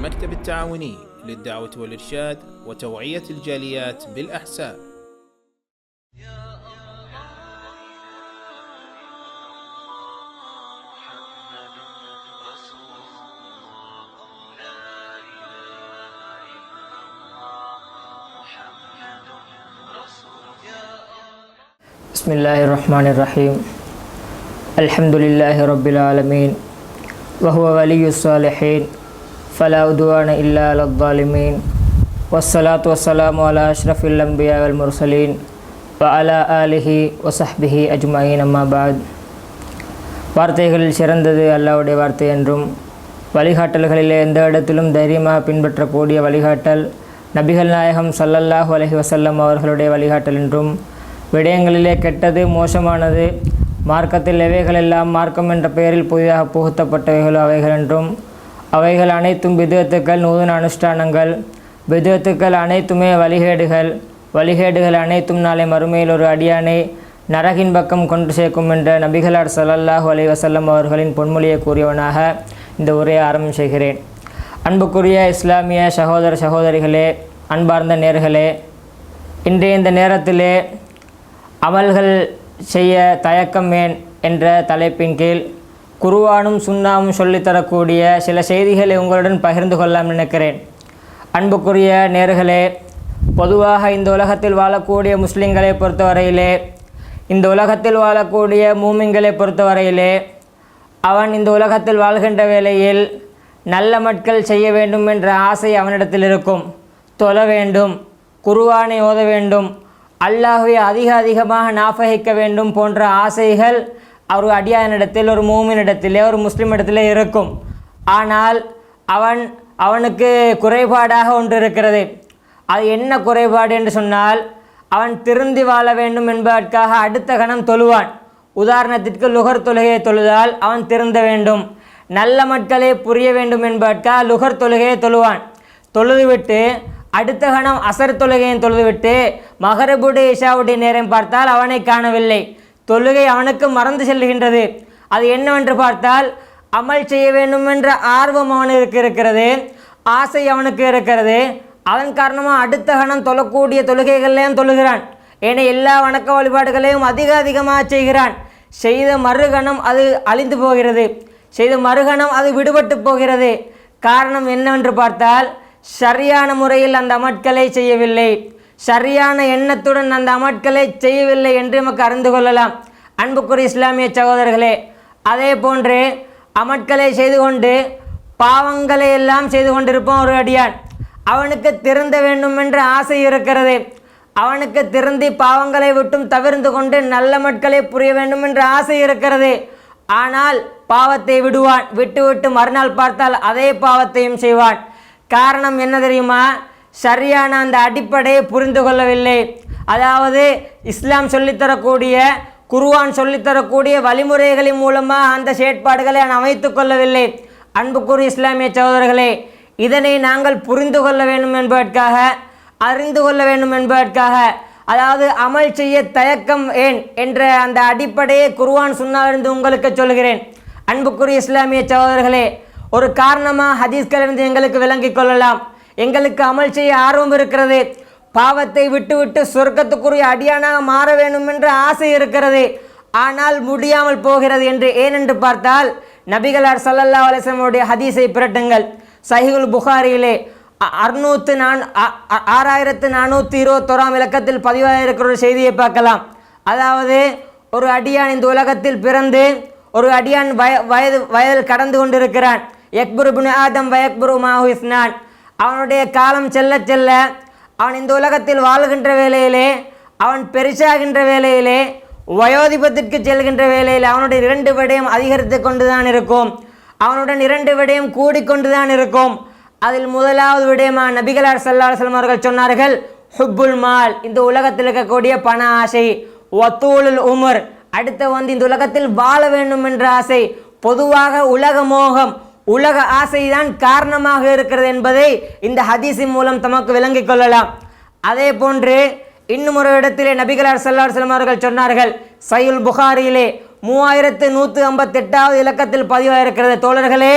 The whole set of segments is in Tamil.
المكتب التعاوني للدعوة والإرشاد وتوعية الجاليات بالأحساء. بسم الله الرحمن الرحيم الحمد لله رب العالمين وهو ولي الصالحين فلا عدوان إلا على الظالمين والصلاة والسلام على أشرف الأنبياء والمرسلين وعلى آله وصحبه أجمعين أما بعد வார்த்தைகளில் சிறந்தது அல்லாவுடைய வார்த்தை என்றும் வழிகாட்டல்களிலே எந்த இடத்திலும் தைரியமாக பின்பற்றக்கூடிய வழிகாட்டல் நபிகள் நாயகம் ஸல்லல்லாஹு அலைஹி வஸல்லம் அவர்களுடைய வழிகாட்டல் என்றும் விடயங்களிலே கெட்டது மோசமானது மார்க்கத்தில் எவைகளெல்லாம் மார்க்கம் என்ற பெயரில் புதிதாக புகுத்தப்பட்டவைகளோ அவைகள் என்றும் அவைகள் அனைத்தும் விதத்துக்கள் நூதன அனுஷ்டானங்கள். விதத்துக்கள் அனைத்துமே வழிகேடுகள். வழிகேடுகள் அனைத்தும் நாளை மறுமையில் ஒரு அடியானை நரகின் பக்கம் கொண்டு சேர்க்கும் என்ற நபிகளார் சல்லல்லாஹு அலைஹி வசல்லம் அவர்களின் பொன்மொழியை கூறியவனாக இந்த உரையை ஆரம்பம் செய்கிறேன். அன்புக்குரிய இஸ்லாமிய சகோதர சகோதரிகளே அன்பார்ந்த நேர்களே இன்றைய இந்த நேரத்திலே அமல்கள் செய்ய தயக்கம் ஏன் என்ற தலைப்பின் கீழ் குருவானும் சுண்ணாவும் சொல்லித்தரக்கூடிய சில செய்திகளை உங்களுடன் பகிர்ந்து கொள்ளலாம் நினைக்கிறேன். அன்புக்குரிய நேர்களே பொதுவாக இந்த உலகத்தில் வாழக்கூடிய முஸ்லிம்களை பொறுத்தவரையிலே இந்த உலகத்தில் வாழக்கூடிய மூமின்களை பொறுத்தவரையிலே அவன் இந்த உலகத்தில் வாழ்கின்ற வேளையில் நல்ல மக்கள் செய்ய வேண்டும் என்ற ஆசை அவனிடத்தில் இருக்கும். தொழ வேண்டும் குருவானை ஓத வேண்டும் அல்லாஹுவை அதிக அதிகமாக நாபகிக்க வேண்டும் போன்ற ஆசைகள் அவர் அடியானிடத்தில் ஒரு மூமினிடத்திலே ஒரு முஸ்லீம் இடத்திலே இருக்கும். ஆனால் அவன் அவனுக்கு குறைபாடாக ஒன்று இருக்கிறது. அது என்ன குறைபாடு என்று சொன்னால் அவன் திருந்தி வாழ வேண்டும் என்பதற்காக அடுத்த கணம் தொழுவான். உதாரணத்திற்கு லுகர் தொழுகையை தொழுதால் அவன் திருந்த வேண்டும். நல்ல மக்களை புரிய வேண்டும் என்பதற்காக லுகர் தொழுகையை தொழுவான். தொழுதுவிட்டு அடுத்த கணம் அசர் தொழுகையை தொழுதுவிட்டு மகரபுடைய இஷாவுடைய நேரம் பார்த்தால் அவனை காணவில்லை. தொழுகை அவனுக்கு மறந்து செல்லுகின்றது. அது என்னவென்று பார்த்தால் அமல் செய்ய வேண்டும் என்ற ஆர்வம் அவனுக்கு இருக்கிறது. ஆசை அவனுக்கு இருக்கிறது. அதன் காரணமாக அடுத்த கணம் தொழக்கூடிய தொழுகைகள்லையும் தொழுகிறான். ஏன்னா எல்லா வணக்க வழிபாடுகளையும் அதிக அதிகமாக செய்கிறான். செய்த மறுகணம் அது அழிந்து போகிறது. செய்த மறுகணம் அது விடுபட்டு போகிறது. காரணம் என்னவென்று பார்த்தால் சரியான முறையில் அந்த அமட்களை செய்யவில்லை. சரியான எண்ணத்துடன் அந்த அமட்களை செய்யவில்லை என்று நமக்கு அறிந்து கொள்ளலாம். அன்புக்குரிய இஸ்லாமிய சகோதரர்களே அதே போன்று அமட்களை செய்து கொண்டு பாவங்களை எல்லாம் செய்து கொண்டிருப்போம் ஒரு அடியான். அவனுக்கு திருந்த வேண்டும் என்ற ஆசை இருக்கிறது. அவனுக்கு திருந்தி பாவங்களை விட்டும் தவிர்ந்து கொண்டு நல்ல மட்களை புரிய வேண்டும் என்ற ஆசை இருக்கிறது. ஆனால் பாவத்தை விடுவான் விட்டு விட்டு மறுநாள் பார்த்தால் அதே பாவத்தையும் செய்வான். காரணம் என்ன தெரியுமா? சரியான அந்த அடிப்படையை புரிந்து கொள்ளவில்லை. அதாவது இஸ்லாம் சொல்லித்தரக்கூடிய குருவான் சொல்லித்தரக்கூடிய வழிமுறைகளின் மூலமாக அந்த செயற்பாடுகளை நான் அமைத்து கொள்ளவில்லை. அன்புக்குரிய இஸ்லாமிய சகோதரர்களே இதனை நாங்கள் புரிந்து கொள்ள வேண்டும் என்பதற்காக அறிந்து கொள்ள வேண்டும் என்பதற்காக அதாவது அமல் செய்ய தயக்கம் ஏன் என்ற அந்த அடிப்படையை குருவான் சொன்னாலிருந்து உங்களுக்கு சொல்கிறேன். அன்புக்குரிய இஸ்லாமிய சகோதரர்களே ஒரு காரணமாக ஹதீஸ்களிலிருந்து எங்களுக்கு விளங்கிக் கொள்ளலாம். எங்களுக்கு அமல் செய்ய ஆர்வம் இருக்கிறது. பாவத்தை விட்டுவிட்டு சொர்க்கத்துக்குரிய அடியானாக மாற வேண்டும் என்ற ஆசை இருக்கிறது. ஆனால் முடியாமல் போகிறது என்று ஏனென்று பார்த்தால் நபிகளார் சல்லல்லா அலிஸ்லமுடைய ஹதீஸை பிரட்டுங்கள். சஹிகுல் புகாரியிலே அறுநூற்று நான் ஆறாயிரத்து நானூற்றி இருபத்தோராம் இலக்கத்தில் பதிவாக இருக்கிற ஒரு செய்தியை பார்க்கலாம். அதாவது ஒரு அடியான் இந்த உலகத்தில் பிறந்து ஒரு அடியான் வய வயது வயதில் கடந்து கொண்டிருக்கிறான். எக்புருபின் ஆதம் வயக்புரு மாஹுஸ்னான் அவனுடைய காலம் செல்ல செல்ல அவன் இந்த உலகத்தில் வாழ்கின்ற வேலையிலே அவன் பெருசாகின்ற வேலையிலே வயோதிபத்திற்கு செல்கின்ற வேலையில் அவனுடைய இரண்டு விடயம் அதிகரித்து கொண்டு தான் இருக்கும். அவனுடன் இரண்டு விடயம் கூடிக்கொண்டு தான் இருக்கும். அதில் முதலாவது விடயமா நபிகளார் சல்லாஹம் அவர்கள் சொன்னார்கள் ஹுப்புல் மால். இந்த உலகத்தில் இருக்கக்கூடிய பண ஆசை ஒத்தூலுல் உமர். அடுத்த வந்து இந்த உலகத்தில் வாழ வேண்டும் என்ற ஆசை பொதுவாக உலக மோகம் உலக ஆசைதான் காரணமாக இருக்கிறது என்பதை இந்த ஹதீஸின் மூலம் தமக்கு விளங்கிக் கொள்ளலாம். அதே போன்று இன்னும் ஒரு இடத்திலே நபிகளார் சல்லார் செல்லம் அவர்கள் சொன்னார்கள் சையுல் புகாரியிலே மூவாயிரத்து நூற்று ஐம்பத்தெட்டாவது இலக்கத்தில் பதிவாயிருக்கிறது. தோழர்களே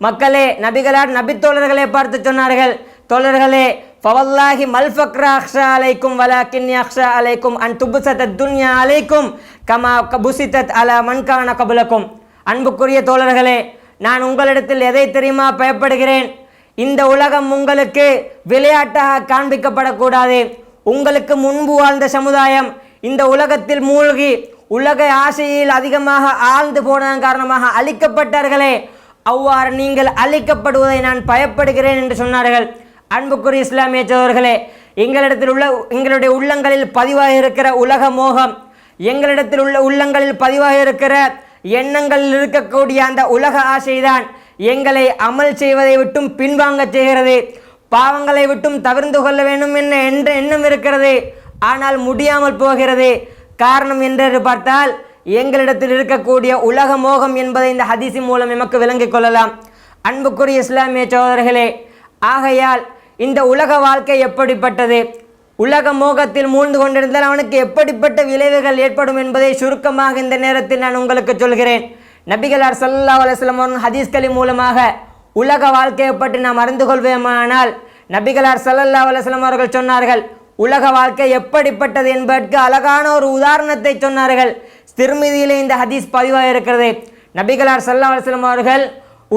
மக்களே நபிகளார் நபி தோழர்களை பார்த்து சொன்னார்கள் தோழர்களே ஃபவல்லாஹி மல்ஃபக்ரா அக்ஷா அலைக்கும் வலாக்கின் அக்ஷா அலைக்கும் அன் துபுசத் துன்யா அலைக்கும் கமா புசித்தத் அலா மன்கான கபுலக்கும். அன்புக்குரிய தோழர்களே நான் உங்களிடத்தில் எதை தெரியுமா பயப்படுகிறேன்? இந்த உலகம் உங்களுக்கு விளையாட்டாக காண்பிக்கப்படக்கூடாது. உங்களுக்கு முன்பு வாழ்ந்த சமுதாயம் இந்த உலகத்தில் மூழ்கி உலக ஆசையில் அதிகமாக ஆழ்ந்து போனதன் காரணமாக அழிக்கப்பட்டார்களே. அவ்வாறு நீங்கள் அழிக்கப்படுவதை நான் பயப்படுகிறேன் என்று சொன்னார்கள். அன்புக்குரிய இஸ்லாமிய சோதர்களே எங்களிடத்தில் உள்ள எங்களுடைய உள்ளங்களில் பதிவாக இருக்கிற உலக மோகம் எங்களிடத்தில் உள்ள உள்ளங்களில் பதிவாக இருக்கிற எண்ணங்களில் இருக்கக்கூடிய அந்த உலக ஆசைதான். எங்களை அமல் செய்வதை விட்டும் பின்வாங்க செய்கிறது. பாவங்களை விட்டும் தவிர்ந்து கொள்ள வேண்டும் என்ன என்ற எண்ணம் இருக்கிறது. ஆனால் முடியாமல் போகிறது. காரணம் என்று பார்த்தால் எங்களிடத்தில் இருக்கக்கூடிய உலக மோகம் என்பதை இந்த ஹதிசி மூலம் எமக்கு விளங்கிக் கொள்ளலாம். அன்புக்குரிய இஸ்லாமிய சோதரர்களே ஆகையால் இந்த உலக வாழ்க்கை எப்படிப்பட்டது? உலக மோகத்தில் மூழ்ந்து கொண்டிருந்தால் அவனுக்கு எப்படிப்பட்ட விளைவுகள் ஏற்படும் என்பதை சுருக்கமாக இந்த நேரத்தில் நான் உங்களுக்கு சொல்கிறேன். நபிகளார் சல்லா அலுவலம் அவர்கள் ஹதீஸ்களின் மூலமாக உலக வாழ்க்கையை பற்றி நாம் அறிந்து கொள்வேமானால் நபிகளார் சல்லல்லா அலுவலம் அவர்கள் சொன்னார்கள் உலக வாழ்க்கை எப்படிப்பட்டது என்பதற்கு அழகான ஒரு உதாரணத்தை சொன்னார்கள். திருமதியிலே இந்த ஹதீஸ் பதிவாக இருக்கிறது. நபிகளார் சல்லா அலுவலம் அவர்கள்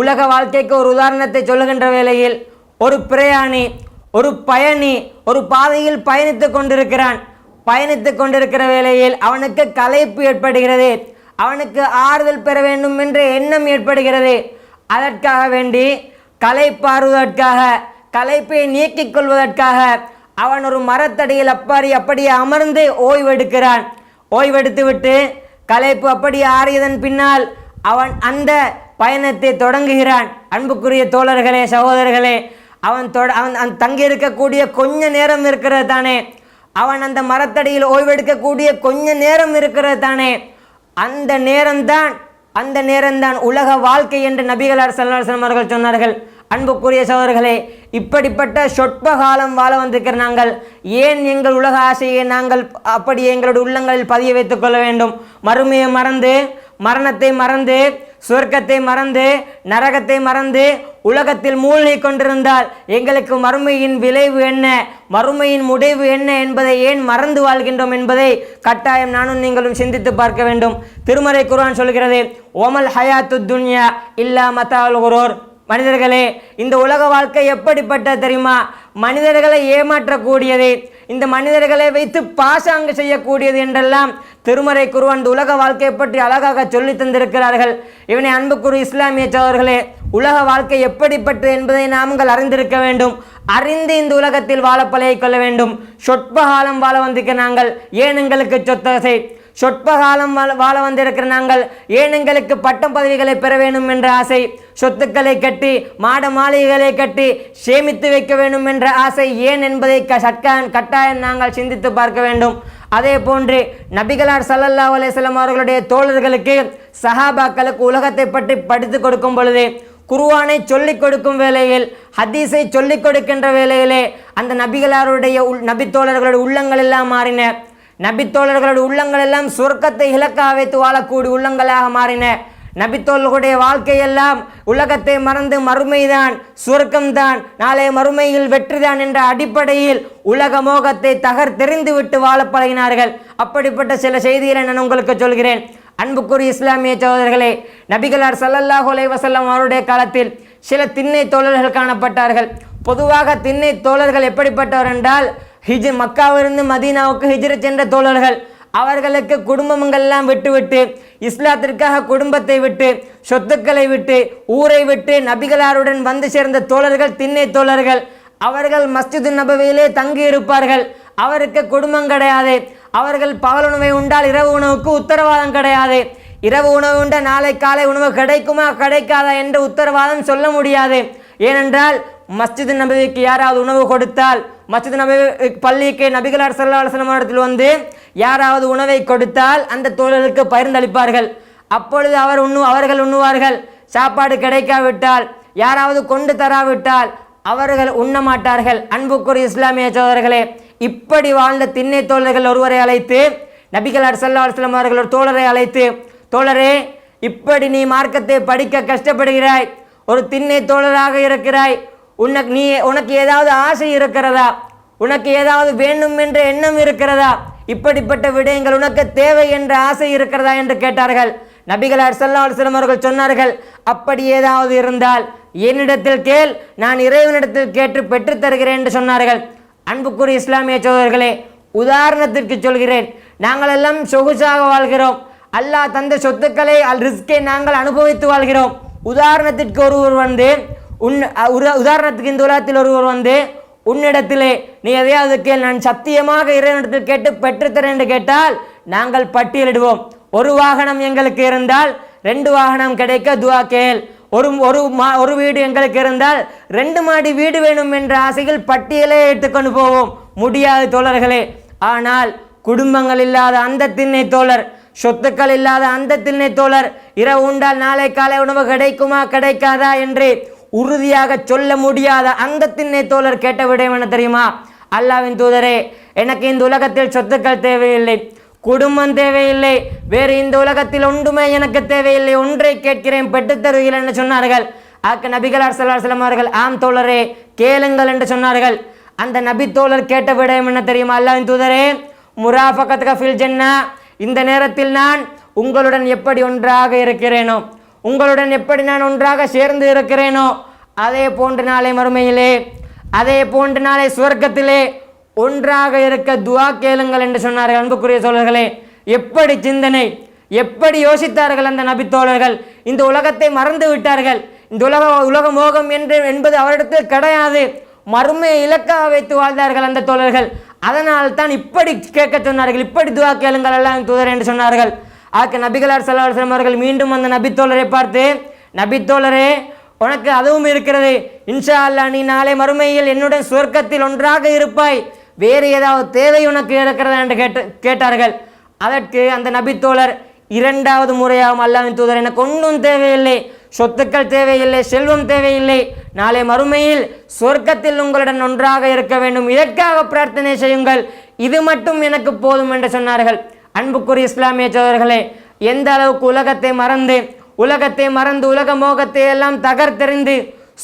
உலக வாழ்க்கைக்கு ஒரு உதாரணத்தை சொல்லுகின்ற வேளையில் ஒரு பிரயாணி ஒரு பயணி ஒரு பாதையில் பயணித்து கொண்டிருக்கிறான். பயணித்து கொண்டிருக்கிற வேளையில் அவனுக்கு களைப்பு ஏற்படுகிறது. அவனுக்கு ஆறுதல் பெற வேண்டும் என்ற எண்ணம் ஏற்படுகிறது. அதற்காக வேண்டி களைப்பாறுவதற்காக களைப்பை நீக்கிக் கொள்வதற்காக அவன் ஒரு மரத்தடியில் அப்பாரி அப்படியே அமர்ந்து ஓய்வெடுக்கிறான். ஓய்வெடுத்துவிட்டு களைப்பு அப்படி ஆறியதன் பின்னால் அவன் அந்த பயணத்தை தொடங்குகிறான். அன்புக்குரிய தோழர்களே சகோதரர்களே அவன் தொட அவன் அவன் தங்கி இருக்கக்கூடிய கொஞ்ச நேரம் இருக்கிறது தானே. அவன் அந்த மரத்தடியில் ஓய்வெடுக்கக்கூடிய கொஞ்ச நேரம் இருக்கிறது தானே. அந்த நேரம்தான் அந்த நேரம்தான் உலக வாழ்க்கை என்று நபிகளார் அரசன் அவர்கள் சொன்னார்கள். அன்புக்குரிய சோதர்களே இப்படிப்பட்ட சொற்ப காலம் வாழ வந்திருக்கிற நாங்கள் ஏன் எங்கள் உலக ஆசையை நாங்கள் அப்படி எங்களுடைய உள்ளங்களில் பதிய வைத்துக் கொள்ள வேண்டும்? மறுமையை மறந்து மரணத்தை மறந்து சுவர்க்கத்தை மறந்து நரகத்தை மறந்து உலகத்தில் மூழ்கி கொண்டிருந்தால் எங்களுக்கு மறுமையின் விளைவு என்ன? மறுமையின் முடிவு என்ன என்பதை ஏன் மறந்து வாழ்கின்றோம் என்பதை கட்டாயம் நானும் நீங்களும் சிந்தித்து பார்க்க வேண்டும். திருமறை குர்ஆன் சொல்கிறது ஓமல் ஹயாத்து துன்யா இல்லா மத்தால் குரோர். மனிதர்களே இந்த உலக வாழ்க்கை எப்படிப்பட்ட தெரியுமா? மனிதர்களை ஏமாற்றக்கூடியது இந்த மனிதர்களை வைத்து பாசாங்கு செய்யக்கூடியது என்றெல்லாம் திருமறை குருவன் உலக வாழ்க்கையை பற்றி அழகாக சொல்லி தந்திருக்கிறார்கள். இவனை அன்புக்குரு இஸ்லாமிய சோழர்களே உலக வாழ்க்கை எப்படிப்பட்டது என்பதை நாங்கள் அறிந்திருக்க வேண்டும். அறிந்து இந்த உலகத்தில் வாழ பழகிக் கொள்ள வேண்டும். சொற்பகாலம் வாழ வந்திருக்க நாங்கள். ஏன் எங்களுக்கு சொத்தசை சொற்பகாலம் வாழ வாழ வந்திருக்கிற நாங்கள் ஏன் எங்களுக்கு பட்டம் பதவிகளை பெற வேண்டும் என்ற ஆசை சொத்துக்களை கட்டி மாட மாளிகைகளை கட்டி சேமித்து வைக்க வேண்டும் என்ற ஆசை ஏன் என்பதை சட்கான் கட்டாயம் நாங்கள் சிந்தித்து பார்க்க வேண்டும். அதே போன்று நபிகளார் சல்லல்லா அலையம் அவர்களுடைய தோழர்களுக்கு சஹாபாக்களுக்கு உலகத்தை பற்றி படித்து கொடுக்கும் பொழுது குருவானை சொல்லிக் கொடுக்கும் வேளையில் ஹதீஸை சொல்லிக் கொடுக்கின்ற வேளையிலே அந்த நபிகளாருடைய உள் நபித்தோழர்களுடைய உள்ளங்கள் எல்லாம் மாறின. நபித்தோழர்களோட உள்ளங்கள் எல்லாம் சொர்க்கத்தை இலக்காக வைத்து வாழக்கூடிய உள்ளங்களாக மாறின. நபித்தோழர்களுடைய வாழ்க்கையெல்லாம் உலகத்தை மறந்து மறுமைதான் சுருக்கம்தான் நாளை மறுமையில் வெற்றிதான் என்ற அடிப்படையில் உலக மோகத்தை தகர்த்தெறிந்து விட்டு வாழ பழகினார்கள். அப்படிப்பட்ட சில செய்திகளை நான் உங்களுக்கு சொல்கிறேன். அன்புக்குரிய இஸ்லாமிய சகோதரர்களே நபிகளார் சல்லல்லாஹ் வசல்லம் அவருடைய காலத்தில் சில திண்ணை தோழர்கள் காணப்பட்டார்கள். பொதுவாக திண்ணை தோழர்கள் எப்படிப்பட்டவர் என்றால் ஹிஜ் மக்காவிலிருந்து மதீனாவுக்கு ஹிஜ்ரத் சென்ற தோழர்கள் அவர்களுக்கு குடும்பங்கள்லாம் விட்டுவிட்டு இஸ்லாத்திற்காக குடும்பத்தை விட்டு சொத்துக்களை விட்டு ஊரை விட்டு நபிகளாருடன் வந்து சேர்ந்த தோழர்கள் திண்ணை தோழர்கள் அவர்கள் மஸ்ஜிது நபவியிலே தங்கி இருப்பார்கள் அவருக்கு குடும்பம் கிடையாது. அவர்கள் பகல் உணவை உண்டால் இரவு உணவுக்கு உத்தரவாதம் கிடையாது. இரவு உணவு உண்ட நாளை காலை உணவு கிடைக்குமா கிடைக்காதா என்று உத்தரவாதம் சொல்ல முடியாது. ஏனென்றால் மஸ்ஜிது நபிக்கு யாராவது உணவு கொடுத்தால் மச்சது நபி பள்ளிக்கு நபிகளார் சல்லா இடத்தில் வந்து யாராவது உணவை கொடுத்தால் அந்த தோழருக்கு பகிர்ந்தளிப்பார்கள். அப்பொழுது அவர் உண்ணு அவர்கள் உண்ணுவார்கள். சாப்பாடு கிடைக்காவிட்டால் யாராவது கொண்டு தராவிட்டால் அவர்கள் உண்ண மாட்டார்கள். அன்புக்குரிய இஸ்லாமிய சோதர்களே இப்படி வாழ்ந்த திண்ணை தோழர்கள் ஒருவரை அழைத்து நபிகளார் சல்லா அலுவலம் அவர்கள் ஒரு தோழரை அழைத்து தோழரே இப்படி நீ மார்க்கத்தை படிக்க கஷ்டப்படுகிறாய். ஒரு திண்ணை தோழராக இருக்கிறாய். உனக்கு நீ உனக்கு ஏதாவது ஆசை இருக்கிறதா? உனக்கு ஏதாவது வேண்டும் என்ற எண்ணம் இருக்கிறதா? இப்படிப்பட்ட விடயங்கள் உனக்கு தேவை என்ற ஆசை இருக்கிறதா என்று கேட்டார்கள். நபிகளார் ஸல்லல்லாஹு அலைஹி அவர்கள் சொன்னார்கள் அப்படி ஏதாவது இருந்தால் என்னிடத்தில் கேள் நான் இறைவனிடத்தில் கேட்டு பெற்றுத் தருகிறேன் என்று சொன்னார்கள். அன்புக்குரிய இஸ்லாமிய சோதர்களே உதாரணத்திற்கு சொல்கிறேன். நாங்கள் எல்லாம் சொகுசாக வாழ்கிறோம். அல்லாஹ் தந்த சொத்துக்களை அல் ரிஸ்கை நாங்கள் அனுபவித்து வாழ்கிறோம். உதாரணத்திற்கு ஒருவர் வந்து உன் உதாரணத்துக்கு இந்த உலகத்தில் ஒருவர் வந்து உன்னிடத்திலே நீ எதையாவது கேள் நான் சத்தியமாக இறைவனிடத்தில் கேட்டு பெற்றுத்தரேன் என்று கேட்டால் நாங்கள் பட்டியலிடுவோம். ஒரு வாகனம் எங்களுக்கு இருந்தால் ரெண்டு வாகனம் கிடைக்க துவா கேள். ஒரு ஒரு மா ஒரு வீடு எங்களுக்கு இருந்தால் ரெண்டு மாடி வீடு வேணும் என்ற ஆசையில் பட்டியலே எடுத்துக்கொண்டு போவோம். முடியாது தோழர்களே. ஆனால் குடும்பங்கள் இல்லாத அந்த திண்ணை தோழர் சொத்துக்கள் இல்லாத அந்த திண்ணை தோழர் இரவு உண்டால் நாளை காலை உணவு கிடைக்குமா கிடைக்காதா என்று உறுதியாக சொல்ல முடியாத அங்கத்தின் தோழர் கேட்ட விடயம் என்ன தெரியுமா? அல்லாவின் தூதரே எனக்கு இந்த உலகத்தில் சொத்துக்கள் தேவையில்லை குடும்பம் தேவையில்லை வேறு இந்த உலகத்தில் ஒன்றுமே எனக்கு தேவையில்லை ஒன்றை கேட்கிறேன் பெற்றுத்தருகிறேன் என்று சொன்னார்கள். ஆக்க நபிகளார் சல்லாஸ்லம் அவர்கள் ஆம் தோழரே கேளுங்கள் என்று சொன்னார்கள். அந்த நபி தோழர் கேட்ட விடயம் என்ன தெரியுமா? அல்லாவின் தூதரே முராஃபகத் கஃபில் ஜென்னா இந்த நேரத்தில் நான் உங்களுடன் எப்படி ஒன்றாக இருக்கிறேனோ உங்களுடன் எப்படி நான் ஒன்றாக சேர்ந்து இருக்கிறேனோ அதே போன்று நாளை மறுமையிலே அதே போன்று நாளை சுவர்க்கத்திலே ஒன்றாக இருக்க துவா கேளுங்கள் என்று சொன்னார்கள் அன்புக்குரிய சோழர்களே. எப்படி சிந்தனை எப்படி யோசித்தார்கள் அந்த நபித்தோழர்கள் இந்த உலகத்தை மறந்து விட்டார்கள். இந்த உலக உலக மோகம் என்று என்பது அவரிடத்தில் கிடையாது. மறுமையை இலக்காக வைத்து வாழ்ந்தார்கள் அந்த தோழர்கள். அதனால் தான் இப்படி கேட்க சொன்னார்கள். இப்படி துவா கேளுங்கள் எல்லாம் தூதர் என்று சொன்னார்கள். ஆக்க நபிகளார் ஸல்லல்லாஹு அவர்கள் மீண்டும் அந்த நபித்தோழரை பார்த்து நபித்தோழரே உனக்கு அதுவும் இருக்கிறது. இன்ஷா அல்லாஹ் நீ நாளை மறுமையில் என்னுடன் சுவர்க்கத்தில் ஒன்றாக இருப்பாய். வேறு ஏதாவது தேவை உனக்கு இருக்கிறதா? என்று கேட்டு கேட்டார்கள். அதற்கு அந்த நபித்தோழர் இரண்டாவது முறையாகவும் அல்லாவின் தூதர் எனக்கு ஒன்றும் தேவையில்லை. சொத்துக்கள் தேவையில்லை செல்வம் தேவையில்லை. நாளை மறுமையில் சொர்க்கத்தில் உங்களுடன் ஒன்றாக இருக்க வேண்டும். இதற்காக பிரார்த்தனை செய்யுங்கள். இது மட்டும் எனக்கு போதும் என்று சொன்னார்கள். அன்புக்குரிய இஸ்லாமிய சோதர்களே எந்த அளவுக்கு உலகத்தை மறந்து உலகத்தை மறந்து உலக மோகத்தை எல்லாம் தகர்த்தெறிந்து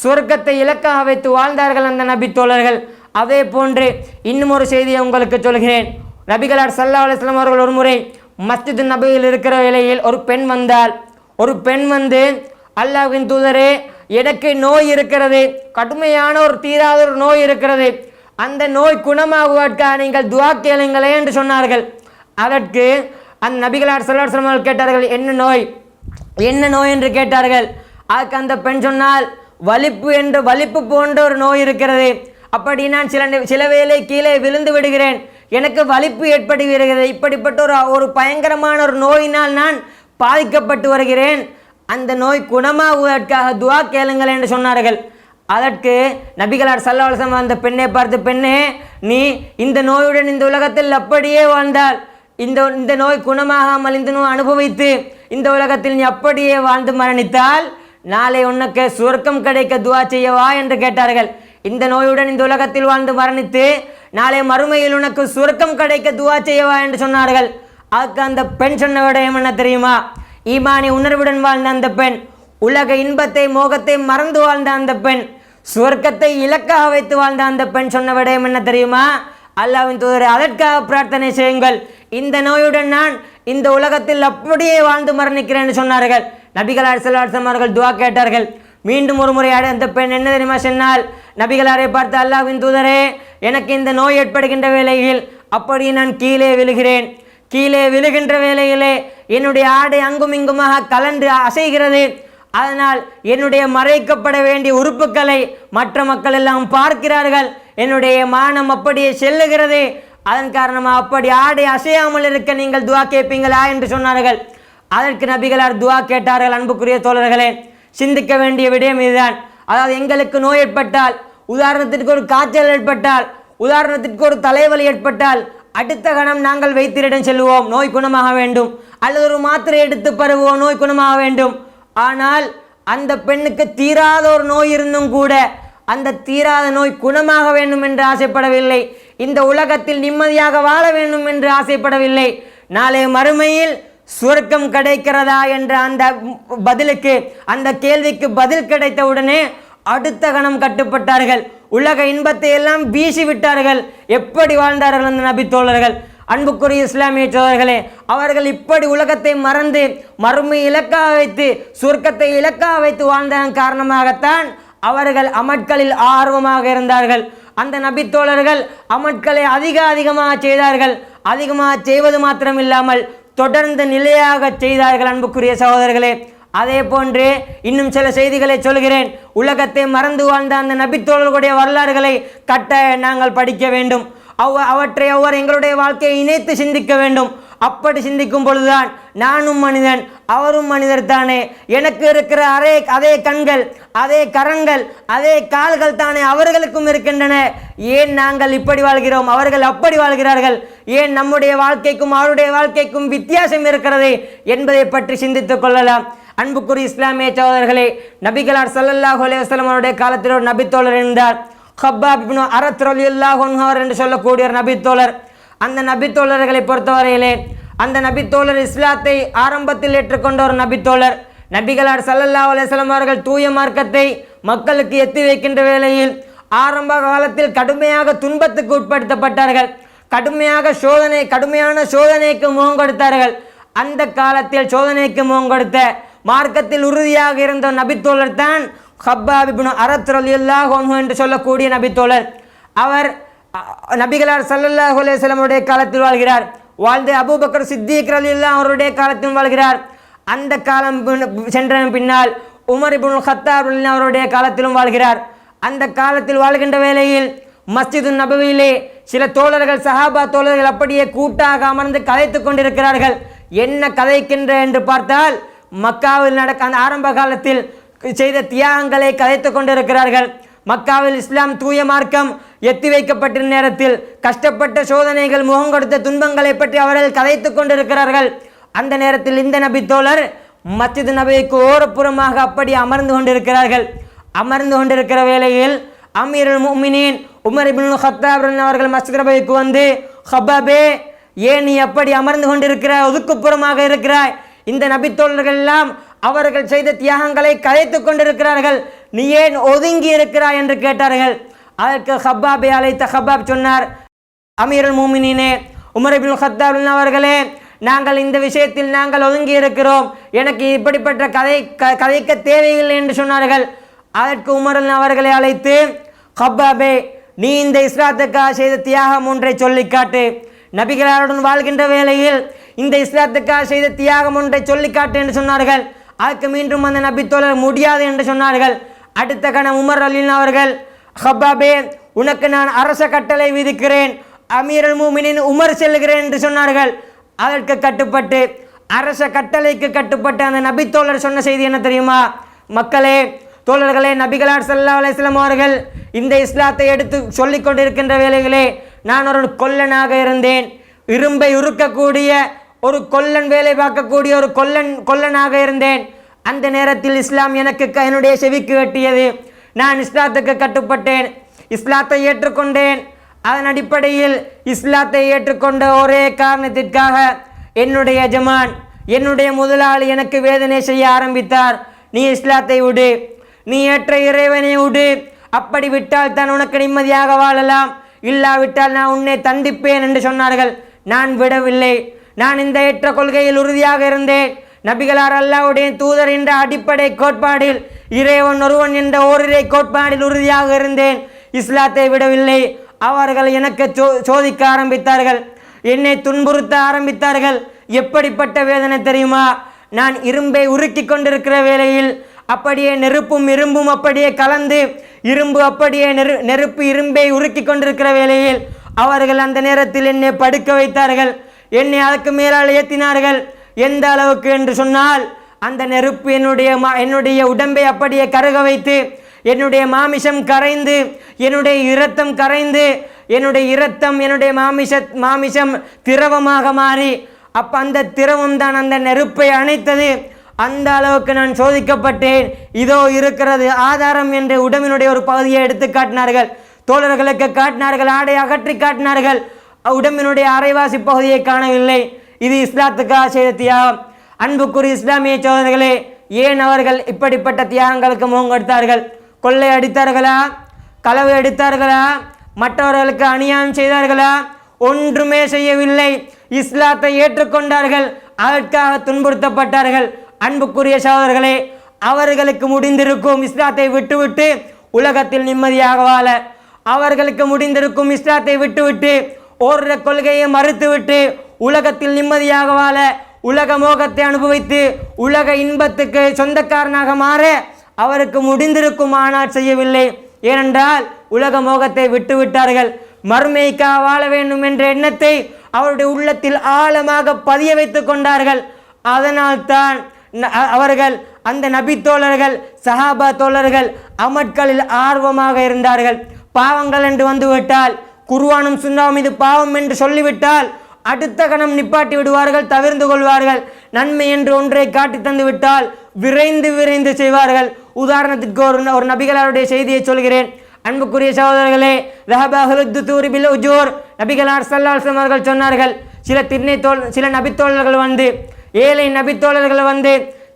சொர்க்கத்தை இலக்காக வைத்து வாழ்ந்தார்கள் அந்த நபி தோழர்கள். அதே போன்று இன்னும் ஒரு செய்தியை உங்களுக்கு சொல்கிறேன். நபிகளார் சல்லா அலுவலாம் அவர்கள் ஒரு முறை மஸ்ஜித் நபியில் இருக்கிற வேளையில் ஒரு பெண் வந்தால் ஒரு பெண் வந்து அல்லாஹின் தூதரே எனக்கு நோய் இருக்கிறது. கடுமையான ஒரு தீராத ஒரு நோய் இருக்கிறது. அந்த நோய் குணமாகுவதற்காக நீங்கள் துவா கேளுங்களே என்று சொன்னார்கள். அதற்கு அந்த நபிகளார் சல்லாஹ் கேட்டார்கள் என்ன நோய்? என்ன நோய்? என்று கேட்டார்கள். அதுக்கு அந்த பெண் சொன்னால் வலிப்பு என்று வலிப்பு போன்ற ஒரு நோய் இருக்கிறது. அப்படி நான் சில சில வேலை கீழே விழுந்து விடுகிறேன். எனக்கு வலிப்பு ஏற்படுகிறது. இப்படிப்பட்ட ஒரு ஒரு பயங்கரமான ஒரு நோயினால் நான் பாதிக்கப்பட்டு வருகிறேன். அந்த நோய் குணமாகுவதற்காக துவா கேளுங்கள் என்று சொன்னார்கள். அதற்கு நபிகளார் சல்லாஹம் அந்த பெண்ணை பார்த்து பெண்ணே நீ இந்த நோயுடன் இந்த உலகத்தில் அப்படியே வாழ்ந்தால் இந்த இந்த நோய் குணமாகாமல் இந்த நோய் அனுபவித்து இந்த உலகத்தில் நீ அப்படியே வாழ்ந்து மரணித்தால் நாளை உனக்கு சுவர்க்கம் கிடைக்க துவா செய்யவா என்று கேட்டார்கள். இந்த நோயுடன் இந்த உலகத்தில் வாழ்ந்து மரணித்து நாளை மறுமையில் உனக்கு சுவர்க்கம் கிடைக்க துவா செய்யவா என்று சொன்னார்கள். அதுக்கு அந்த பெண் சொன்ன விடயம் என்ன தெரியுமா? ஈமானி உணர்வுடன் வாழ்ந்த அந்த பெண் உலக இன்பத்தை மோகத்தை மறந்து வாழ்ந்த அந்த பெண் சுவர்க்கத்தை இலக்காக வைத்து வாழ்ந்த அந்த பெண் சொன்ன விடயம் என்ன தெரியுமா? அல்லாவின் தூதரை அதற்காக பிரார்த்தனை செய்யுங்கள். இந்த நோயுடன் நான் இந்த உலகத்தில் அப்படியே வாழ்ந்து மரணிக்கிறேன் என்று சொன்னார்கள் நபிகளார் செல்வாசம் அவர்கள் துவா கேட்டார்கள். மீண்டும் ஒரு முறை அந்த பெண் என்ன தெரியுமா சொன்னால் நபிகளாரை பார்த்து அல்லாஹ்வின் தூதரே எனக்கு இந்த நோய் ஏற்படுகின்ற வேளையில் அப்படி நான் கீழே விழுகிறேன். கீழே விழுகின்ற வேளையிலே என்னுடைய ஆடை அங்கும் இங்குமாக கலந்து அசைகிறது. அதனால் என்னுடைய மறைக்கப்பட வேண்டிய உறுப்புகளை மற்ற மக்கள் எல்லாம் பார்க்கிறார்கள். என்னுடைய மானம் அப்படியே செல்லுகிறது. அதன் காரணமாக அப்படி ஆடை அசையாமல் இருக்க நீங்கள் துவா கேட்பீங்களா என்று சொன்னார்கள். அதற்கு நபிகளார் துவா கேட்டார்கள் அன்புக்குரிய தோழர்களே. சிந்திக்க வேண்டிய விடயம் இதுதான். அதாவது எங்களுக்கு நோய் ஏற்பட்டால் உதாரணத்திற்கு ஒரு காய்ச்சல் ஏற்பட்டால் உதாரணத்திற்கு ஒரு தலைவலி ஏற்பட்டால் அடுத்த கணம் நாங்கள் வைத்திரிடம் செல்வோம் நோய் குணமாக வேண்டும். அல்லது ஒரு மாத்திரை எடுத்து பருவோம் நோய் குணமாக வேண்டும். ஆனால் அந்த பெண்ணுக்கு தீராத ஒரு நோய் இருந்தும் கூட அந்த தீராத நோய் குணமாக வேண்டும் என்று ஆசைப்படவில்லை. இந்த உலகத்தில் நிம்மதியாக வாழ வேண்டும் என்று ஆசைப்படவில்லை. நாளை மறுமையில் சுவர்க்கம் கிடைக்கிறதா என்ற அந்த பதிலுக்கு அந்த கேள்விக்கு பதில் கிடைத்த உடனே அடுத்த கணம் கட்டுப்பட்டார்கள். உலக இன்பத்தை எல்லாம் வீசி விட்டார்கள் எப்படி வாழ்ந்தார்கள் அந்த நபி தோழர்கள்? அன்புக்குரிய இஸ்லாமிய சோழர்களே அவர்கள் இப்படி உலகத்தை மறந்து மறுமை இலக்காக வைத்து சுருக்கத்தை இலக்காக வைத்து வாழ்ந்ததன் காரணமாகத்தான் அவர்கள் அமட்களில் ஆர்வமாக இருந்தார்கள். அந்த நபித்தோழர்கள் அமட்களை அதிக அதிகமாக செய்தார்கள். அதிகமாக செய்வது மாத்திரம் இல்லாமல் தொடர்ந்து நிலையாக செய்தார்கள் அன்புக்குரிய சகோதரர்களே. அதே போன்று இன்னும் சில செய்திகளை சொல்கிறேன். உலகத்தை மறந்து வாழ்ந்த அந்த நபித்தோழர்களுடைய வரலாறுகளை கட்ட நாங்கள் படிக்க வேண்டும். அவ்வ அவற்றை அவர் எங்களுடைய வாழ்க்கையை இணைத்து சிந்திக்க வேண்டும். அப்படி சிந்திக்கும் பொழுதுதான் நானும் மனிதன் அவரும் மனிதர் தானே. எனக்கு இருக்கிற அதே அதே கண்கள் அதே கரங்கள் அதே கால்கள் தானே அவர்களுக்கும் இருக்கின்றன. ஏன் நாங்கள் இப்படி வாழ்கிறோம்? அவர்கள் அப்படி வாழ்கிறார்கள். ஏன் நம்முடைய வாழ்க்கைக்கும் அவருடைய வாழ்க்கைக்கும் வித்தியாசம் இருக்கிறது என்பதை பற்றி சிந்தித்துக் கொள்ளலாம். அன்புக்குரிய இஸ்லாமிய சகோதரர்களே நபிகளார் சல்லல்லாஹ் அலைஹி அவருடைய காலத்தில் ஒரு நபித்தோழர் இருந்தார். ஹப்பாப் இப்னு அரத் அவர் என்று சொல்லக்கூடிய ஒரு நபித்தோழர். அந்த நபித்தோழர்களை பொறுத்தவரையிலே அந்த நபித்தோழர் இஸ்லாத்தை ஆரம்பத்தில் ஏற்றுக்கொண்ட ஒரு நபித்தோழர். நபிகளார் சல்லல்லா அலிஸ்லாம் அவர்கள் தூய மார்க்கத்தை மக்களுக்கு எத்தி வைக்கின்ற வேளையில் ஆரம்ப காலத்தில் கடுமையாக துன்பத்துக்கு உட்படுத்தப்பட்டார்கள். கடுமையாக சோதனை கடுமையான சோதனைக்கு முகம் கொடுத்தார்கள். அந்த காலத்தில் சோதனைக்கு முகம் கொடுத்த மார்க்கத்தில் உறுதியாக இருந்த நபித்தோழர் தான் ஹப்பாப் இப்னு அரத் ரலியல்லாஹு என்று சொல்லக்கூடிய நபித்தோழர். அவர் நபிகளார் சல்லல்லாஹ் அலைஹி காலத்தில் வாழ்கிறார். வாழ்ந்து அபுபக்கர் சித்திக் அலில்லா அவருடைய காலத்திலும் வாழ்கிறார். அந்த காலம் சென்ற பின்னால் உமர் இபுல் ஹத்தாப் அவருடைய காலத்திலும் வாழ்கிறார். அந்த காலத்தில் வாழ்கின்ற வேளையில் மஸ்ஜிது நபவியிலே சில தோழர்கள் சஹாபா தோழர்கள் அப்படியே கூட்டாக அமர்ந்து கதைத்து கொண்டிருக்கிறார்கள். என்ன கதைக்கின்ற என்று பார்த்தால் மக்காவில் நடக்க அந்த ஆரம்ப காலத்தில் செய்த தியாகங்களை கதைத்து கொண்டிருக்கிறார்கள். மக்காவில் இஸ்லாம் தூய மார்க்கம் எத்தி வைக்கப்பட்ட நேரத்தில் கஷ்டப்பட்ட சோதனைகள் முகம் கொடுத்த துன்பங்களை பற்றி அவர்கள் கதைத்து கொண்டிருக்கிறார்கள். அந்த நேரத்தில் இந்த நபி தோழர் மஸ்ஜித் நபிக்கு ஓரப்புறமாக அப்படி அமர்ந்து கொண்டிருக்கிறார்கள். அமர்ந்து கொண்டிருக்கிற வேளையில் அமீருல் முமினின் உமர் இபின் ஹத்தாபுரன் அவர்கள் மஸ்ஜித் நபிக்கு வந்து ஹபாபே ஏன் நீ அப்படி அமர்ந்து கொண்டிருக்கிறாய்? ஒதுக்குப்புறமாக இருக்கிறாய்? இந்த நபித்தோழர்கள் எல்லாம் அவர்கள் செய்த தியாகங்களை கதைத்துக் கொண்டிருக்கிறார்கள். நீ ஏன் ஒதுங்கி இருக்கிறாய் என்று கேட்டார்கள். அதற்கு ஹப்பாபை அழைத்த ஹப்பாப் சொன்னார் அமீரல் மூமினினே உமர் ஹத்தாபின் அவர்களே நாங்கள் இந்த விஷயத்தில் நாங்கள் ஒதுங்கி இருக்கிறோம். எனக்கு இப்படிப்பட்ட கதை க- கதைக்க தேவையில்லை என்று சொன்னார்கள். அதற்கு உமரன் அவர்களை அழைத்து ஹப்பாபே நீ இந்த இஸ்லாத்துக்காக செய்த தியாகம் ஒன்றை சொல்லிக்காட்டு நபிகளாருடன் வாழ்கின்ற வேளையில் இந்த இஸ்லாத்துக்காக செய்த தியாகம் ஒன்றை சொல்லிக்காட்டு என்று சொன்னார்கள். அதற்கு மீண்டும் அந்த நபி தோழர் முடியாது என்று சொன்னார்கள். அடுத்த கணம் உமர் அலின் அவர்கள் ஹப்பாபே உனக்கு நான் அரச கட்டளை விதிக்கிறேன். அமீரல் மூமினின் உமர் செல்கிறேன் என்று சொன்னார்கள். அதற்கு கட்டுப்பட்டு அரச கட்டளைக்கு கட்டுப்பட்டு அந்த நபி தோழர் சொன்ன செய்தி என்ன தெரியுமா? மக்களே தோழர்களே நபிகளார் சல்லா அலிஸ்லாம் அவர்கள் இந்த இஸ்லாத்தை எடுத்து சொல்லிக் கொண்டிருக்கின்ற வேலைகளே நான் ஒரு கொல்லனாக இருந்தேன். இரும்பை உருக்கக்கூடிய ஒரு கொல்லன் வேலை பார்க்கக்கூடிய ஒரு கொல்லன் கொல்லனாக இருந்தேன். அந்த நேரத்தில் இஸ்லாம் எனக்கு க- என்னுடைய செவிக்கு வெட்டியது. நான் இஸ்லாத்துக்கு கட்டுப்பட்டேன். இஸ்லாத்தை ஏற்றுக்கொண்டேன். அதன் அடிப்படையில் இஸ்லாத்தை ஏற்றுக்கொண்ட ஒரே காரணத்திற்காக என்னுடைய எஜமான் என்னுடைய முதலாளி எனக்கு வேதனை செய்ய ஆரம்பித்தார். நீ இஸ்லாத்தை விடு நீ ஏற்ற இறைவனை விடு அப்படி விட்டால் தான் உனக்கு நிம்மதியாக வாழலாம். இல்லாவிட்டால் நான் உன்னை தண்டிப்பேன் என்று சொன்னார்கள். நான் விடவில்லை. நான் இந்த ஏற்ற கொள்கையில் உறுதியாக இருந்தேன். நபிகளார் அல்லாவுடைய தூதர் என்ற அடிப்படை கோட்பாடில் இறைவன் ஒருவன் என்ற ஓரிரை கோட்பாடில் உறுதியாக இருந்தேன். இஸ்லாத்தை விடவில்லை. அவர்கள் எனக்கு சோ- சோதிக்க ஆரம்பித்தார்கள். என்னை துன்புறுத்த ஆரம்பித்தார்கள். எப்படிப்பட்ட வேதனை தெரியுமா? நான் இரும்பை உருக்கி கொண்டிருக்கிற வேளையில் அப்படியே நெருப்பும் இரும்பும் அப்படியே கலந்து இரும்பு அப்படியே நெரு நெருப்பு இரும்பை உருக்கி கொண்டிருக்கிற வேளையில் அவர்கள் அந்த நேரத்தில் என்னை படுக்க வைத்தார்கள். என்னை அதுக்கு மேலால் ஏற்றினார்கள் எந்த அளவுக்கு என்று சொன்னால் அந்த நெருப்பு என்னுடைய மா என்னுடைய உடம்பை அப்படியே கருக வைத்து என்னுடைய மாமிசம் கரைந்து என்னுடைய இரத்தம் கரைந்து என்னுடைய இரத்தம் என்னுடைய மாமிச மாமிசம் திரவமாக மாறி அப்ப அந்த திரவம் தான் அந்த நெருப்பை அணைத்தது. அந்த அளவுக்கு நான் சோதிக்கப்பட்டேன். இதோ இருக்கிறது ஆதாரம் என்று உடம்பினுடைய ஒரு பகுதியை எடுத்து காட்டினார்கள். தோழர்களுக்கு காட்டினார்கள் ஆடை அகற்றி காட்டினார்கள். உடம்பினுடைய அரைவாசி பகுதியை காணவில்லை. இது இஸ்லாத்துக்காக செய்த தியாகம். அன்புக்குரிய இஸ்லாமிய சோதனைகளே ஏன் அவர்கள் இப்படிப்பட்ட தியாகங்களுக்கு முகம் கொடுத்தார்கள்? கொள்ளை அடித்தார்களா? களவு எடுத்தார்களா மற்றவர்களுக்கு அநியாயம் செய்தார்களா? ஒன்றுமே செய்யவில்லை. இஸ்லாத்தை ஏற்றுக்கொண்டார்கள். அதற்காக துன்புறுத்தப்பட்டார்கள். அன்புக்குரிய சகோதரர்களே அவர்களுக்கு முடிந்திருக்கும் இஸ்லாத்தை விட்டுவிட்டு உலகத்தில் நிம்மதியாக வாழ. அவர்களுக்கு முடிந்திருக்கும் இஸ்லாத்தை விட்டுவிட்டு ஓரிர கொள்கையை மறுத்துவிட்டு உலகத்தில் நிம்மதியாக வாழ உலக மோகத்தை அனுபவித்து உலக இன்பத்துக்கு சொந்தக்காரனாக மாற அவருக்கு முடிந்திருக்கும் ஆனால் செய்யவில்லை. ஏனென்றால் உலக மோகத்தை விட்டுவிட்டார்கள். மறுமைக்காக வாழ வேண்டும் என்ற எண்ணத்தை அவருடைய உள்ளத்தில் ஆழமாக பதிய வைத்து கொண்டார்கள். அதனால்தான் அவர்கள் அந்த நபி தோழர்கள் சஹாபா தோழர்கள் அமட்களில் ஆர்வமாக இருந்தார்கள். பாவங்கள் என்று வந்துவிட்டால் குருவானும் சுண்ணாவும் இது பாவம் என்று சொல்லிவிட்டால் அடுத்த கணம் நிப்பாட்டி விடுவார்கள் தவிர்ந்து கொள்வார்கள். நன்மை என்று ஒன்றை காட்டி தந்து விட்டால் விரைந்து விரைந்து செய்வார்கள். உதாரணத்திற்கு ஒரு ஒரு நபிகளாருடைய செய்தியை சொல்கிறேன். அன்புக்குரிய சகோதரர்களே ரஹபாஹுலுத்து தூரி பில் நபிகளார் சல்லாஹம் அவர்கள் சொன்னார்கள் சில திண்ணை தோல் சில நபித்தோழர்கள் வந்து ஏழை நபித்தோழர்கள் வந்து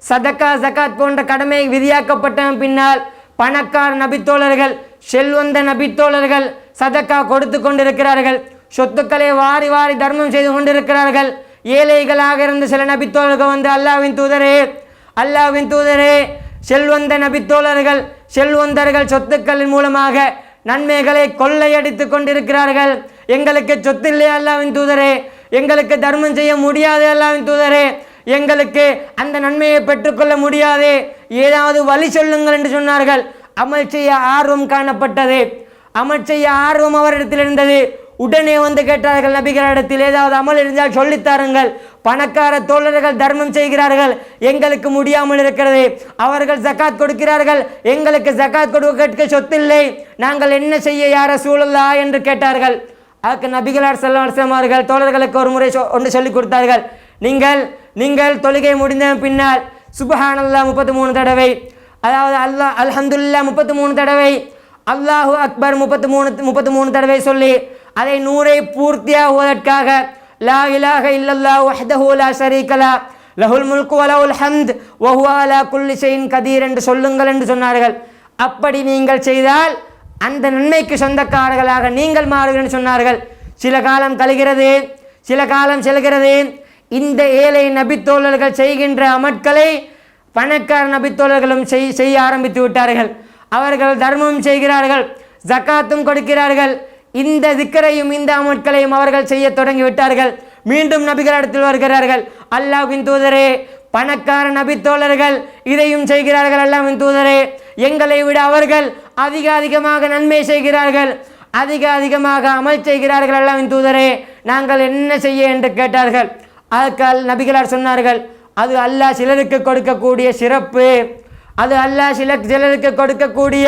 சதக்கா ஜகாத் போன்ற கடமை விதியாக்கப்பட்ட பின்னால் பணக்கார நபித்தோழர்கள் செல்வந்த நபித்தோழர்கள் சதக்கா கொடுத்து கொண்டிருக்கிறார்கள். சொத்துக்களை வாரி வாரி தர்மம் செய்து கொண்டிருக்கிறார்கள். ஏழைகளாக இருந்த சில நபித்தோழர்கள் வந்து அல்லாவின் தூதரே அல்லாவின் தூதரே செல்வந்த நபித்தோழர்கள் செல்வந்தர்கள் சொத்துக்களின் மூலமாக நன்மைகளை கொள்ளையடித்து கொண்டிருக்கிறார்கள். எங்களுக்கு சொத்து இல்லையா அல்லாவின் தூதரே. எங்களுக்கு தர்மம் செய்ய முடியாது அல்லாவின் தூதரே. எங்களுக்கு அந்த நன்மையை பெற்றுக்கொள்ள முடியாது. ஏதாவது வழி சொல்லுங்கள் என்று சொன்னார்கள். அமல் செய்ய ஆர்வம் காணப்பட்டது. அமல் செய்ய ஆர்வம் அவரிடத்தில் இருந்தது. உடனே வந்து கேட்டார்கள் நபிகளிடத்தில் ஏதாவது அமல் இருந்தால் சொல்லித் தாருங்கள். பணக்கார தோழர்கள் தர்மம் செய்கிறார்கள். எங்களுக்கு முடியாமல் இருக்கிறது. அவர்கள் ஜக்காத் கொடுக்கிறார்கள். எங்களுக்கு ஜக்காத் கொடுக்க சொத்தில்லை. நாங்கள் என்ன செய்ய யார சூழலா என்று கேட்டார்கள். அதுக்கு நபிகளார் செல்லம் அவர்கள் தோழர்களுக்கு ஒரு முறை சொ- ஒன்று சொல்லிக் கொடுத்தார்கள். நீங்கள் நீங்கள் தொழுகை முடிந்த பின்னால் சுபஹானல்லா முப்பத்தி மூணு தடவை அதாவது அல்லாஹ் அல்ஹந்துல்லா முப்பத்தி மூணு தடவை அல்லாஹு அக்பர் முப்பத்து மூணு முப்பத்து மூணு தடவை சொல்லி அதை நூறை பூர்த்தியாகுவதற்காக லா இலாக இல்லல்லா வஹ்தஹு லா ஷரீகலா லஹுல் முல்கு வலவுல் ஹம்த் வஹுவ லா குல்லி ஷைஇன் கதீர் என்று சொல்லுங்கள் என்று சொன்னார்கள். அப்படி நீங்கள் செய்தால் அந்த நன்மைக்கு சொந்தக்காரர்களாக நீங்கள் மாறுவீர்கள் என்று சொன்னார்கள். சில காலம் கழிகிறது சில காலம் செல்கிறது. இந்த ஏழை நபித்தோழர்கள் செய்கின்ற அமட்களை பணக்கார நபித்தோழர்களும் செய் செய்ய ஆரம்பித்து விட்டார்கள். அவர்கள் தர்மம் செய்கிறார்கள் ஜக்காத்தும் கொடுக்கிறார்கள். இந்த திக்கரையும் இந்த அமட்களையும் அவர்கள் செய்ய தொடங்கி விட்டார்கள். மீண்டும் நபிகளிடத்தில் வருகிறார்கள். அல்லாஹ்வின் தூதரே பணக்கார நபித்தோழர்கள் இதையும் செய்கிறார்கள் அல்லாஹ்வின் தூதரே. எங்களை விட அவர்கள் அதிக அதிகமாக நன்மை செய்கிறார்கள். அதிக அதிகமாக அமல் செய்கிறார்கள் அல்லாஹ்வின் தூதரே. நாங்கள் என்ன செய்ய என்று கேட்டார்கள். அதற்கால் நபிகளார் சொன்னார்கள் அது அல்லாஹ் சிலருக்கு கொடுக்கக்கூடிய சிறப்பு. அது அல்லாஹ் சில சிலருக்கு கொடுக்கக்கூடிய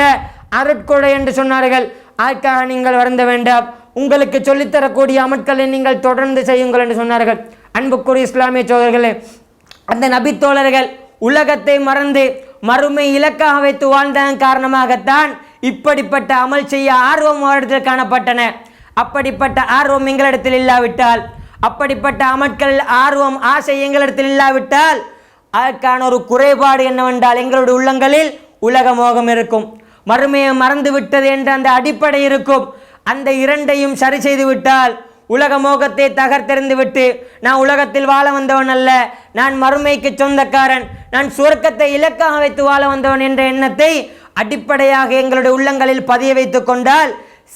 அருட்கொடை என்று சொன்னார்கள். அதற்காக நீங்கள் வருந்த வேண்டாம். உங்களுக்கு சொல்லித்தரக்கூடிய அமட்களை நீங்கள் தொடர்ந்து செய்யுங்கள் என்று சொன்னார்கள். அன்புக்குரிய இஸ்லாமிய சோதர்களே அந்த நபித்தோழர்கள் உலகத்தை மறந்து மறுமை இலக்காக வைத்து வாழ்ந்ததன் காரணமாகத்தான் இப்படிப்பட்ட அமல் செய்ய ஆர்வம் அவரிடத்தில் காணப்பட்டன. அப்படிப்பட்ட ஆர்வம் எங்களிடத்தில் இல்லாவிட்டால் அப்படிப்பட்ட அமட்கள் ஆர்வம் ஆசை எங்களிடத்தில் இல்லாவிட்டால் அதற்கான ஒரு குறைபாடு என்னவென்றால் எங்களுடைய உள்ளங்களில் உலக மோகம் இருக்கும். மறுமையை மறந்து விட்டது என்ற அந்த அடிப்படை இருக்கும். அந்த இரண்டையும் சரி செய்து விட்டால் உலக மோகத்தை தகர்த்தெறிந்து விட்டு நான் உலகத்தில் வாழ வந்தவன் அல்ல நான் மறுமைக்கு சொந்தக்காரன் நான் சுவர்க்கத்தை இலக்காக வைத்து வாழ வந்தவன் என்ற எண்ணத்தை அடிப்படையாக எங்களுடைய உள்ளங்களில் பதிய வைத்துக் கொண்டால்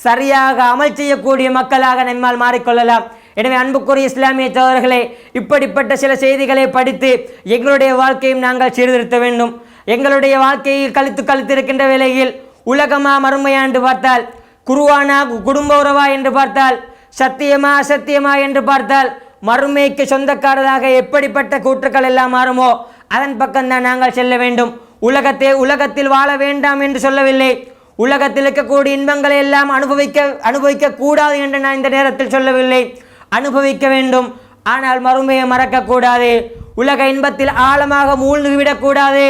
சரியாக அமல் செய்யக்கூடிய மக்களாக நம்மால் மாறிக்கொள்ளலாம். எனவே அன்புக்குரிய இஸ்லாமிய தோழர்களே இப்படிப்பட்ட சில செய்திகளை படித்து எங்களுடைய வாழ்க்கையும் நாங்கள் சீர்திருத்த வேண்டும். எங்களுடைய வாழ்க்கையில் கழித்து கழித்திருக்கின்ற வேளையில் உலகமா மறுமையா என்று பார்த்தால் குருவானா குடும்ப உறவா என்று பார்த்தால் சத்தியமா அசத்தியமா என்று பார்த்தால் மறுமைக்கு சொந்தக்காரராக எப்படிப்பட்ட கூற்றுக்கள் எல்லாம் மாறுமோ அதன் பக்கம்தான் நாங்கள் செல்ல வேண்டும். உலகத்தை உலகத்தில் வாழ வேண்டாம் என்று சொல்லவில்லை. உலகத்தில் இருக்கக்கூடிய இன்பங்களை எல்லாம் அனுபவிக்க அனுபவிக்க கூடாது என்று நான் இந்த நேரத்தில் சொல்லவில்லை. அனுபவிக்க வேண்டும். ஆனால் மறுமையை மறக்கக்கூடாது. உலக இன்பத்தில் ஆழமாக மூழ்கி விடக்கூடாது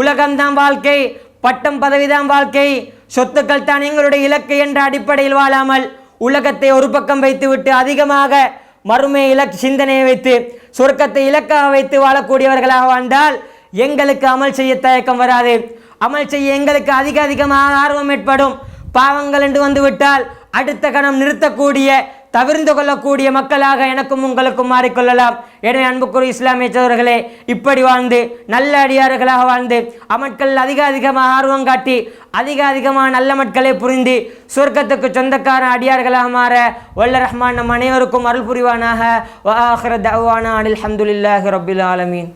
உலகம்தான் வாழ்க்கை பட்டம் பதவிதான் வாழ்க்கை. சொத்துக்கள் தான் எங்களுடைய இலக்கு என்ற அடிப்படையில் வாழாமல் உலகத்தை ஒரு பக்கம் வைத்துவிட்டு அதிகமாக மறுமை இலக் சிந்தனையை வைத்து சொர்க்கத்தை இலக்காக வைத்து வாழக்கூடியவர்களாக வாழ்ந்தால் எங்களுக்கு அமல் செய்ய தயக்கம் வராது. அமல் செய்ய எங்களுக்கு அதிக அதிகமாக ஆர்வம் ஏற்படும். பாவங்கள் என்று வந்துவிட்டால் அடுத்த கணம் நிறுத்தக்கூடிய தவிர்ந்து கொள்ளக்கூடிய மக்களாக எனக்கும் உங்களுக்கும் மாறிக்கொள்ளலாம். எனவே அன்புக்குரிய இஸ்லாமிய சோதர்களே இப்படி வாழ்ந்து நல்ல அடியார்களாக வாழ்ந்து அமட்கள் அதிக அதிகமாக ஆர்வம் காட்டி அதிக அதிகமாக நல்ல மட்களை புரிந்து சொர்க்கத்துக்கு சொந்தக்கார அடியார்களாக மாற வல்ல ரஹ்மான் நம் அனைவருக்கும் அருள் புரிவானாக. வாஹிர தவானா அனில் அஹமதுல்லாஹி ரபில் ஆலமீன்.